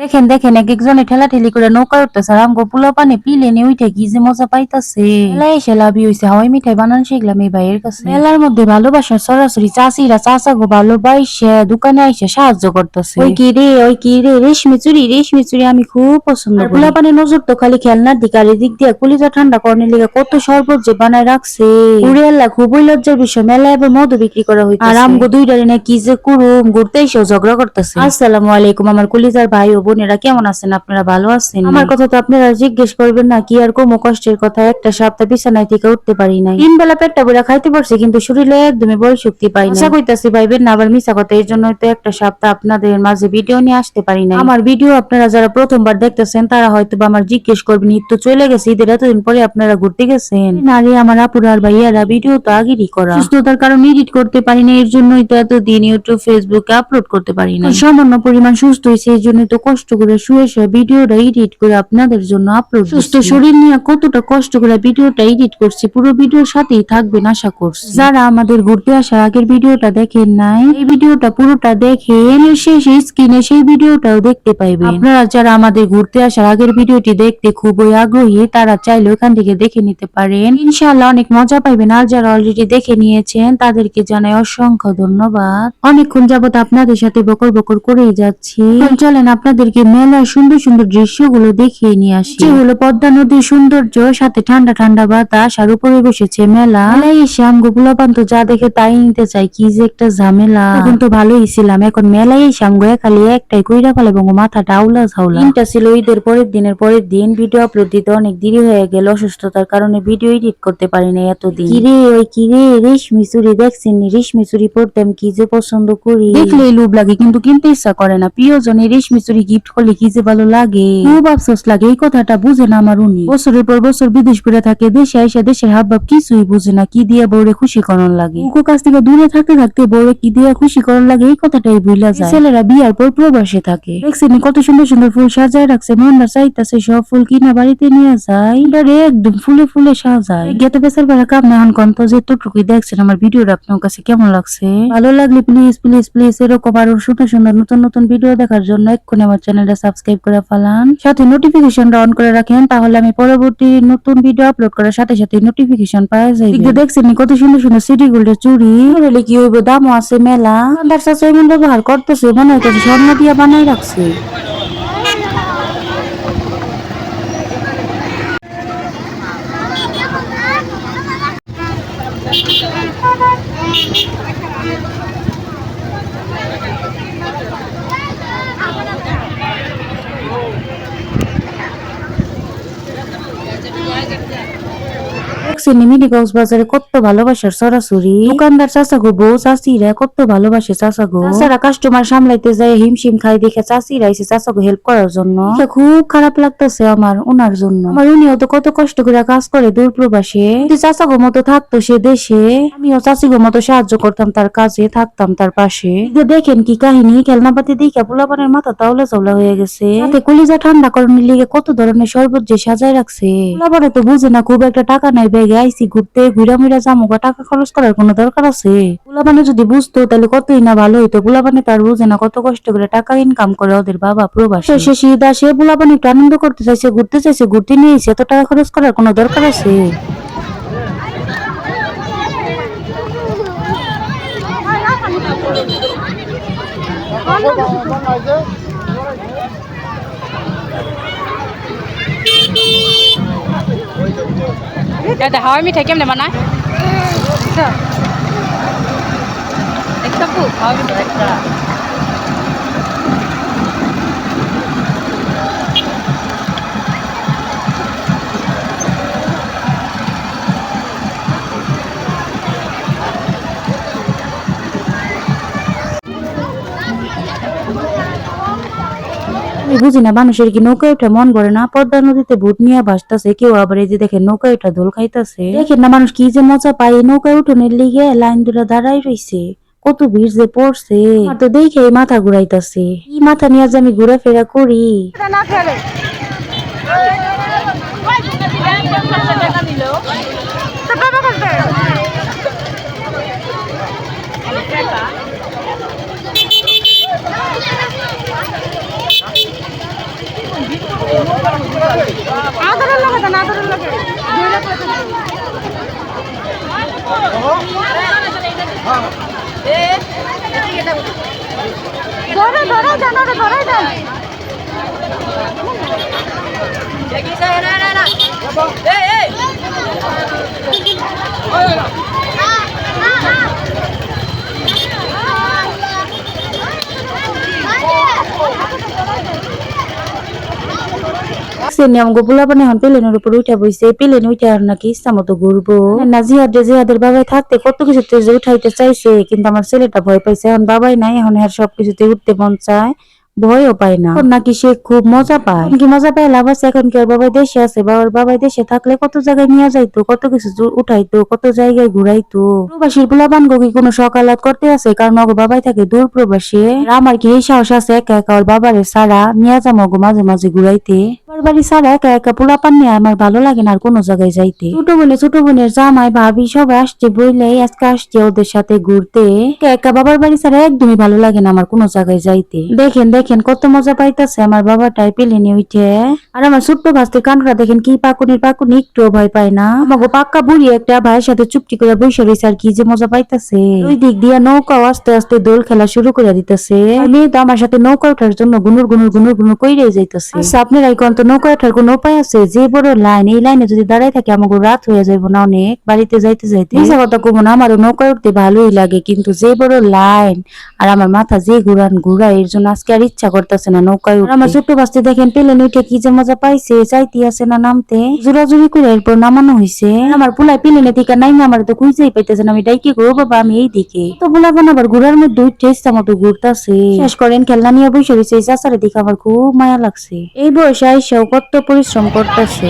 দেখেন দেখেন এক একজনে ঠেলা ঠেলি করে নৌকা উঠতেছে আর আমগো পোলা পানে পিলে নিয়ে উঠে কি যে মজা পাইতাছে। মেলায় এসে লাভি হইছে হাওয়াই মিঠাই বানান শিখলাম এই ভাইয়ের কাছে। মেলার মধ্যে ভালোবাসা সরাসরি চাষিরা চাষা গো ভালোবাসে দোকানে আইসে সাহায্য করতেছে। ওই কি রে ওই কি রে রেশমি চুরি রেশমি চুরি আমি খুব পছন্দ করি। পোলা পানে নজর তো খালি খেলনার দিকে আর এদিক দিয়ে কলিজা ঠান্ডা করনে লিগে কত শরবত যে বানায় রাখছে। উড়ে আল্লাহ খুবই লজ্জার বিষয় মেলায় এবার মধু বিক্রি করা হইছে আর আমগো দুইটারে না কি যে কুরুম ঘুরতে এসেও ঝগড়া করতেছে। আসসালামু আলাইকুম আমার কলিজার ভাই ও বোনেরা কেমন আছেন? আপনারা ভালো আছেন? আমার কথা তো আপনারা জিজ্ঞেস করবেন না কি আর কোনো কষ্টের কথা? একটা সপ্তাহ বিছানায় থেকে উঠতে পারি নাই। তিন বেলা পেটটা বুড়া খাইতে পারছি কিন্তু শরীরে একদমই বল শক্তি পাই না আশা কইতাছি ভাইবেন না আবার মিশা কথা এর জন্য তো একটা সপ্তাহ আপনাদের মাঝে ভিডিও নিয়ে আসতে পারি না আমার ভিডিও আপনারা যারা প্রথমবার দেখতেছেন তারা হয়তো বা আমার জিজ্ঞেস করবেন ঈদ তো চলে গেছে ঈদের এতদিন পরে আপনারা ঘুরতে গেছেন? নারী আমার আপুরা আর ভাইয়ারা ভিডিও তো আগেরই করা। সুস্থতার কারণে এডিট করতে পারি না এর জন্যই তো এতদিন ইউটিউব ফেসবুকে আপলোড করতে পারি না সামান্য পরিমাণ সুস্থ হয়েছে এই জন্য তো কষ্ট করে শুয়ে শুয়ে ভিডিওটা এডিট করে আপনাদের জন্য আপলোড সুস্থ শরীর নিয়ে কতটা কষ্ট করে ভিডিওটা এডিট করছি পুরো ভিডিওর সাথেই থাকবেন আশা করছি। যারা আমাদের ঘুরতে আসার আগের ভিডিওটা দেখেন নাই এই ভিডিওটা পুরোটা দেখেন শেষে স্ক্রিনে সেই ভিডিওটাও দেখতে পাইবেন। আপনারা যারা আমাদের ঘুরতে আসার আগের ভিডিওটি দেখতে খুবই আগ্রহী তারা চাইলে ওখান থেকে দেখে নিতে পারেন। ইনশাআল্লাহ অনেক মজা পাইবেন আর যারা অলরেডি দেখে নিয়েছেন তাদেরকে জানাই অসংখ্য ধন্যবাদ। অনেকক্ষণ যাবত আপনাদের সাথে বকর বকর করেই যাচ্ছি। চলেন আপনাদেরকে মেলার সুন্দর সুন্দর দৃশ্যগুলো দেখিয়ে নিয়ে আসি। যে হলো পদ্মা নদীর সৌন্দর্য সাথে ঠান্ডা ঠান্ডা বাতাস আর উপরে বসেছে মেলা। মেলায় এসে আমগো যা দেখে তাই নিতে চাই কি যে একটা ঝামেলা। এখন তো ভালোই ছিলাম এখন মেলায় এসে আমগো খালি একটাই কইরা ফেলে এবং মাথাটা আউলা ঝাউলা। দিনটা ছিল ঈদের পরের দিনের পরের দিন ভিডিও আপলোড দিতে অনেক দেরি হয়ে গেল অসুস্থতার কারণে ভিডিও এডিট করতে পারি না এতদিন। কিরে ওই কিরে রেশমি চুরি দেখছেন রেশমি চুরি পড়তে আমি কি যে পছন্দ করি? দেখলেই লোভ লাগে কিন্তু কিনতে ইচ্ছা করে না। প্রিয়জনে রেশমি চুরি গিফট করলে কি যে ভালো লাগে? খুব আফসোস লাগে এই কথাটা বুঝে না আমার উনি। বছরের পর বছর বিদেশ করে থাকে দেশে আইসা দেশের হাবভাব কিছুই বুঝে না কি দিয়ে বউরে খুশি করন লাগে? উকো কাছ থেকে দূরে থাকতে থাকতে বউরে কি দিয়ে খুশি করন লাগে এই কথাটাই ভুলা যায়। ছেলেরা বিয়ার পর প্রবাসে থাকে। দেখছেন কত সুন্দর সুন্দর ফুল সাজায় রাখছে মনটা চাইতাছে সব ফুল কিনা বাড়িতে নিয়ে যায়। এটারে একদম ফুলে ফুলে সাজায়। গেতে বেচার বেলা কাম না এখন কন্ত যে টুকটুকুই দেখছেন আমার ভিডিওটা আপনার কাছে কেমন লাগছে? ভালো লাগলে প্লিজ প্লিজ প্লিজ এরকম আরও সুন্দর সুন্দর নতুন নতুন ভিডিও দেখার জন্য এক্ষুনি আমার চ্যানেলটা সাবস্ক্রাইব করে ফেলান। সাথে নোটিফিকেশনটা অন করে রাখেন তাহলে আমি পরবর্তী নতুন ভিডিও আপলোড করার সাথে সাথে নোটিফিকেশন পাওয়া যায় কিন্তু দেখছেন কত সুন্দর সুন্দর সিটি গোল্ডের চুড়ি? হলে কি হইব? দামও আছে মেলা। এমন ব্যবহার করতেছে মনে হইতেছে স্বর্ণ দিয়ে বানাই রাখছে। Bence bir yaydıklar. দেখছেন মিনি কক্সবাজারে কত ভালোবাসার সরাসরি। দোকানদার চাচা গো বউ চাষিরা কত ভালোবাসে চাচা গো। কাস্টমার সামলাইতে যায় হিমশিম খাই দেখে চাষিরা এসে চাচা গো হেল্প করার জন্য। খুব খারাপ লাগতেছে আমার ওনার জন্য। আমার উনিও তো কত কষ্ট করে কাজ করে দূর প্রবাসে। চাচা গো মতো থাকতো সে দেশে আমিও চাষি গো মতো সাহায্য করতাম তার কাজে থাকতাম তার পাশে। দেখেন কি কাহিনী খেলনাপাতি দেখে পোলাপানের মাথা তাওলা চাওলা হয়ে গেছে। কলিজা ঠান্ডা করণের লিগে কত ধরনের শরবত যে সাজায় রাখছে। পোলাপানে তো বুঝে না খুব একটা টাকা নাই ব্যাগে আইসি ঘুরতে ঘুরা মুড়া যামো বা টাকা খরচ করার কোনো দরকার আছে? পোলাপানে যদি বুঝতো তাহলে কতই না ভালো হইতো। পোলাপানে তার বুঝে না কত কষ্ট করে টাকা ইনকাম করে ওদের বাবা প্রবাসী। সে শীত আসে পোলাপানে একটু আনন্দ করতে চাইছে ঘুরতে চাইছে ঘুরতে নিয়ে এত টাকা খরচ করার কোনো দরকার আছে? এটা হাওয়াই মিঠাই কেমনে বানায়? একটা। আমি বুঝি না মানুষের কি নৌকা উঠে মন ভরে না পদ্মা নদীতে ভূত নিয়ে ভাসতাছে কেউ আবার এই যে দেখে নৌকা উঠা দোল খাইতাছে দেখেন না মানুষ কি যে মজা পায় এই নৌকা উঠোনের লিগে লাইন ধরে দাঁড়াই রইছে কত ভিড় যে পড়ছে তো দেখে মাথা ঘুরাইতাছে এই মাথা নিয়ে যে আমি ঘোরাফেরা করি না ধরে ধরে যান ওরে ধরে দেন সে নিয়ম গোপুলা পানি এখন প্লেনের উপর উঠে বইছে, প্লেন উঠে নাকি ইচ্ছা মতো ঘুরবো। না জিহাদ জিহাদের বাবাই থাকতে কত কিছুতে যে উঠাইতে চাইছে, কিন্তু আমার ছেলেটা ভয় পাইছে, এখন বাবাই নাই, এখন আর সবকিছুতে উঠতে মন চায়, ভয়ও পায় না। নাকি সে খুব মজা পায়। কি মজা পায়? লাভ আছে, এখন কি ওর বাবাই দেশে আছে? বা ওর বাবাই দেশে থাকলে কত জায়গায় নিয়ে যাইতো, কত কিছু উঠাইতো, কত জায়গায় ঘুরাইতো। প্রবাসীর পোলাপান কি কোনো সকালাত করতে আছে? কারণ ওর বাবাই থাকে দূর প্রবাসী। আমার কি সাহস আছে একা একা ওর বাবারে সারা নিয়ে যাব মাঝে মাঝে ঘুরাইতে? আমার বাড়ি সারা একা একা পোলাপান নিয়ে আমার ভালো লাগে না আর কোনো জায়গায় যাইতে। ছোট ছোট বোনের জামাই, ভাবি আসছে বইলেই আজকে আসছে ওদের সাথে ঘুরতে। একা একা বাবার বাড়ি ছাড়া একদমই ভালো লাগে না আমার কোনো জায়গায় যাইতে। দেখেন দেখেন, কত মজা পাইতাছে আমার বাবাটাই পেলেনি উঠে আর আমার ছোট্ট ভাস্তের কানটা দেখেন কি পাকুনির পাকুনি একটু ভয় পায় না। আমাকে পাক্কা বুড়ি একটা ভাইয়ের সাথে চুপটি করে বসে রয়েছে আর কি যে মজা পাইতেছে। ওই দিক দিয়ে নৌকাও আস্তে আস্তে দোল খেলা শুরু করে দিতেছে। মেয়ে তো আমার সাথে নৌকা ওঠার জন্য গুনুর গুনুর গুনুর গুনুর কইরে যাইতেছে। আচ্ছা আপনার এখন তো নৌকা ওঠার কোনো উপায় আছে? যে বড় লাইন এই লাইনে যদি দাঁড়ায় থাকে আমাকে রাত হয়ে যাইব না অনেক। বাড়িতে যাইতে যাইতে। মিশা কথা কমো না আমারও নৌকা উঠতে ভালোই লাগে কিন্তু যে বড় লাইন আর আমার মাথা যে ঘুরান ঘুরায় এর জন্য আজকে আর ইচ্ছা করতেছে না নৌকায় আমার ছোট্ট বাস্তে দেখেন পেলেন উঠে কি যে মজা পাইছে চাইতে আছে না নামতে। জোরাজুরি করে এরপর নামানো হয়েছে আমার পুলাই পেলেনে থেকে নাই আমার তো খুঁজেই পাইতেছে না আমি ডাই কি করব বাবা আমি এই দিকে তো পোলাপান আবার ঘুরার মধ্যে উঠে ইচ্ছা মতো ঘুরতেছে। শেষ করেন খেলনা নিয়ে বসে রয়েছে এই চাচারে দেখে আমার খুব মায়া লাগছে। এই বয়সে আইসাও কত পরিশ্রম করতেছে।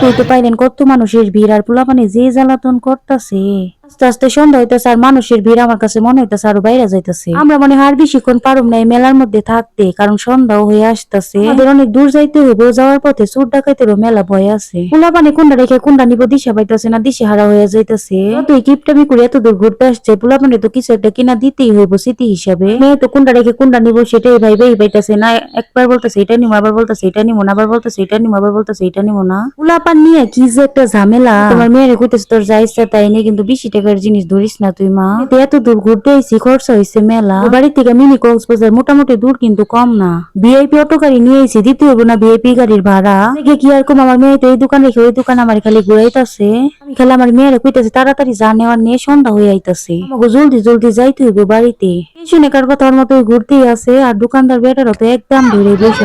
বুঝতে পাইলেন কত মানুষের ভিড় আর পোলাপানে যে জ্বালাতন করতেছে। আস্তে আস্তে সন্ধ্যা হইতেছে আর মানুষের ভিড় আমার কাছে মনে হইতেছে আরও বাইরে যাইতেছে। আমরা মনে হয় আর বেশিক্ষণ পারুম না এই মেলার মধ্যে থাকতে, কারণ সন্ধ্যাও হয়ে আসতেছে। আমাদের অনেক দূর যাইতে হইব, যাওয়ার পথে চোর ডাকাইতেরও মেলা ভয় আছে। পোলাপানে কোনটা রেখে কোনটা নিব, দিশা পাইতেছে না, দিশে হারা হয়ে যাইতেছে। তুই কিপটামি করে এত দূর ঘুরতে আসছে, পোলাপানে তো কিছু একটা কিনা দিতেই হইব স্মৃতি হিসাবে। মেয়ে তো কোনটা রেখে কোনটা নিব, সেটাই ভাই ভাইবেই পাইতেছে না, একবার বলতেছে এটা নিবো আবার বলতেছে এটা নিবো না, আবার বলতেছে এটা নিবো আবার বলতেছে এটা নিবো না। পোলাপান নিয়ে কি যে একটা ঝামেলা। তোমার মেয়ের কইতেছে তোর যাইছে তাই নিয়ে কিন্তু বেশি টাকার জিনিস ধরিস না তুই মা। এত দূর ঘুরতে আইসি খরচা হয়েছে মেলা। বাড়ি থেকে মিনি কক্সবাজার মোটামুটি দূর কিন্তু কম না। ভিআইপি অটো গাড়ি নিয়ে আইসি দিতে হইব না ভিআইপি গাড়ির ভাড়া। দেখে কি আর কম আমার মেয়ে তো এই দোকান রেখে ওই দোকান আমার খালি ঘুরাইতেছে। আমি খালি আমার মেয়ের কইতেছে তাড়াতাড়ি যা নেওয়ার নিয়ে সন্ধ্যা হয়ে আইতাছে। আমাকে জলদি জলদি যাইতে হইব বাড়িতে। শুনে কার কথা ওর মতো ঘুরতেই আছে আর দোকানদার বেটারও তো একদম ধরে বসে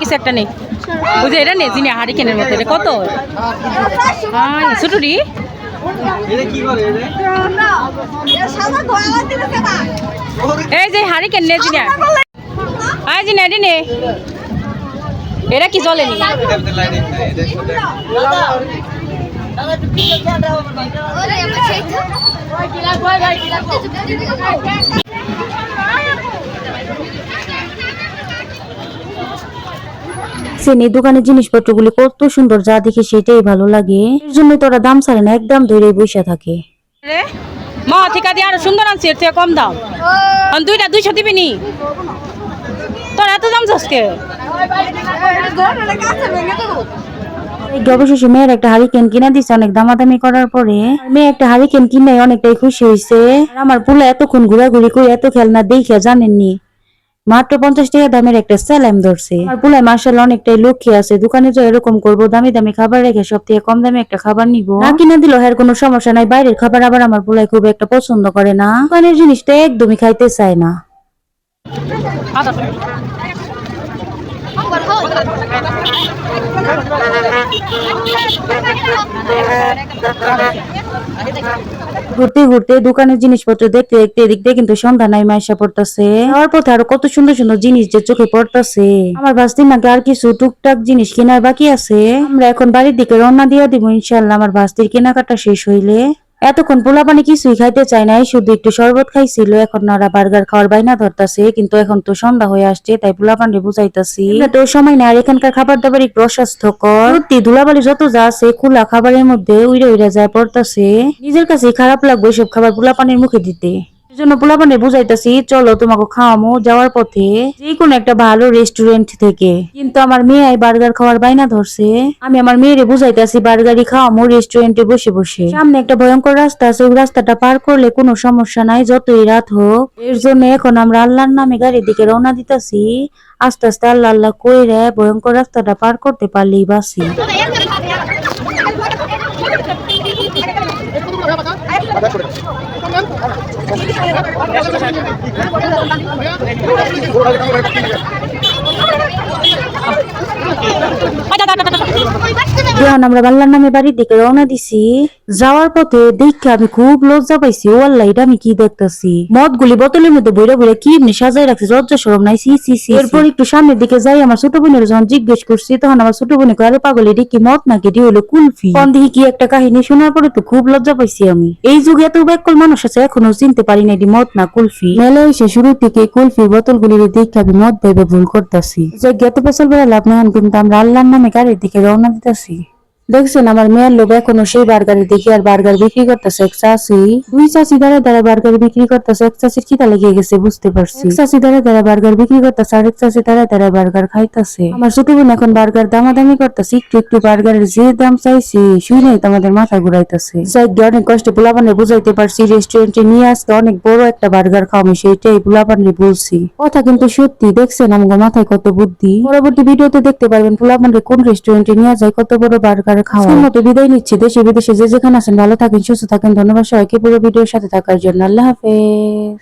কিছু একটা নেই বুঝে এটা নেই যিনি হারিকেনের মতো এটা কত? হ্যাঁ ছুটুরি। এই যে হারিকেন নে যিনি আয় যিনি এটি নে। কি জলে নি? সেন এই দোকানের জিনিসপত্রগুলি কত সুন্দর যা দেখে সেটাই ভালো লাগে। এর জন্য তোরা দাম ছাড়ে না একদম ধরে বসে থাকে। মা ঠিকা দিয়ে আরও সুন্দর আনছি এর থেকে কম দাম। দুইটা দুইশো দিবি নি? তোর এত দাম অবশেষে মেয়ের একটা হারিকেন কিনে দিছে অনেক দামাদামি করার পরে। মেয়ে একটা হারিকেন কিনে অনেকটাই খুশি হয়েছে আমার পুলা এতক্ষণ ঘোরাঘুরি করে এত খেলনা দেখে জানেননি। মাত্র পঞ্চাশ টাকা দামের একটা স্যালাম ধরছে। আর পুলায় মার্শাল অনেকটাই লক্ষ্যে আছে। দোকানে তো এরকম করব, দামি দামি খাবার রেখে সব থেকে কম দামে একটা খাবার নিব। না কিনে দিল এর কোনো সমস্যা নাই, বাইরের খাবার আবার আমার পুলাই খুব একটা পছন্দ করে না। দোকানের জিনিসটা একদমই খাইতে চায় না। আদা ঘুরতে ঘুরতে দোকানের জিনিসপত্র দেখতে দেখতে এদিক দিয়ে কিন্তু সন্ধ্যা নাই মাইসা পড়তেছে। যাওয়ার পথে আরও কত সুন্দর সুন্দর জিনিস যে চোখে পড়তেছে। আমার ভাস্তির নাকি আর কিছু টুকটাক জিনিস কেনার বাকি আছে। আমরা এখন বাড়ির দিকে রওনা দিয়ে দিব ইনশাল্লাহ আমার ভাস্তির কেনাকাটা শেষ হইলে। এতক্ষণ পোলা পানি কিছুই খাইতে চায় নাই শুধু একটু শরবত খাইছিল এখন ওরা বার্গার খাওয়ার বাইনা ধরতাছে কিন্তু এখন তো সন্ধ্যা হয়ে আসছে তাই পোলা পানি বুঝাইতাছি তো সময় না আর এখানকার খাবার দাবার একটু অস্বাস্থ্যকর। সত্যি ধুলাবালি যত যা আছে খোলা খাবারের মধ্যে উইরে উইরে যায় পড়তাছে। নিজের কাছে খারাপ লাগবে সব খাবার পোলা পানির মুখে দিতে। জন্য পোলাপানে বুঝাইতাছি চলো তোমাকে খাওয়ামো যাওয়ার পথে যে কোনো একটা ভালো রেস্টুরেন্ট থেকে কিন্তু আমার মেয়ে বার্গার খাওয়ার বাইনা ধরছে আমি আমার মেয়েরে বুঝাইতাছি বার্গারই খাওয়ামো রেস্টুরেন্টে বসে বসে সামনে একটা ভয়ঙ্কর রাস্তা আছে ওই রাস্তাটা পার করলে কোনো সমস্যা নাই যতই রাত হোক এর জন্য এখন আমরা আল্লাহর নামে গাড়ির দিকে রওনা দিতাছি আস্তে আস্তে আল্লাহ আল্লাহ কইরে ভয়ঙ্কর রাস্তাটা পার করতে পারলেই বাসি আচ্ছা, আচ্ছা, আচ্ছা, আচ্ছা। যখন আমরা বাল্লার নামে বাড়ির দিকে রওনা দিছি। যাওয়ার পথে দেখে আমি খুব লজ্জা পাইছি। ও আল্লাহ এটা আমি কি দেখতাছি? মদ গুলি বোতলের মধ্যে বইরা বইরা কি এমনি সাজাই রাখছে লজ্জা সরম নাই। সি সি সি এরপর একটু সামনের দিকে যাই আমার ছোট বোনের যখন জিজ্ঞেস করছি তখন আমার ছোট বোনে আরে পাগল এটা কি মদ নাকি? এটি হলো কুলফি? কোন দিকে কি একটা কাহিনী শোনার পরে তো খুব লজ্জা পাইছি আমি। এই যুগে এত ব্যাকল মানুষ আছে এখনও চিনতে পারি না এটি মদ না কুলফি। মেলে এসে শুরু থেকে কুলফির বোতলগুলির দেখে আমি মদ ভেবে ভুল করতেছি। যে গেতে পেছল বেড়া লাভ নেই কিন্তু আমরা আল্লাহর নামে গাড়ির দিকে রওনা দিতেছি। দেখছেন, আমার মেয়ের লোক এখনও সেই বার্গারে দেখি আর বার্গার বিক্রি করতেছে। এক চাষি, দুই চাষি দ্বারা দ্বারা বার্গার বিক্রি করতেছে, এক চাষির খিদা লেগে গেছে, বুঝতে পারছি। চাষি দ্বারা দ্বারা বার্গার বিক্রি করতেছে, আর এক চাষি দ্বারা দ্বারা বার্গার খাইতেছে। আমার ছোট বোন এখন বার্গার দামাদামি করতেছে, একটু একটু বার্গারের যে দাম চাইছি শুনে তো আমাদের মাথা ঘুরাইতেছে। গিয়ে অনেক কষ্টে পোলাপানে বুঝাইতে পারছি, রেস্টুরেন্টে নিয়ে আসতে অনেক বড় একটা বার্গার খাওয়ামি সেইটাই পোলাপানে বলছি। কথা কিন্তু সত্যি, দেখছেন আমার মাথায় কত বুদ্ধি। পরবর্তী ভিডিওতে দেখতে পারবেন পোলাপানকে কোন রেস্টুরেন্টে নিয়ে যায়, কত বড় বার্গার। খাওয়া মতো বিদায় নিচ্ছি। দেশে বিদেশে যে যেখানে আছেন ভালো থাকেন সুস্থ থাকেন। ধন্যবাদ সবাইকে পুরো ভিডিওর সাথে থাকার জন্য। আল্লাহ হাফেজ।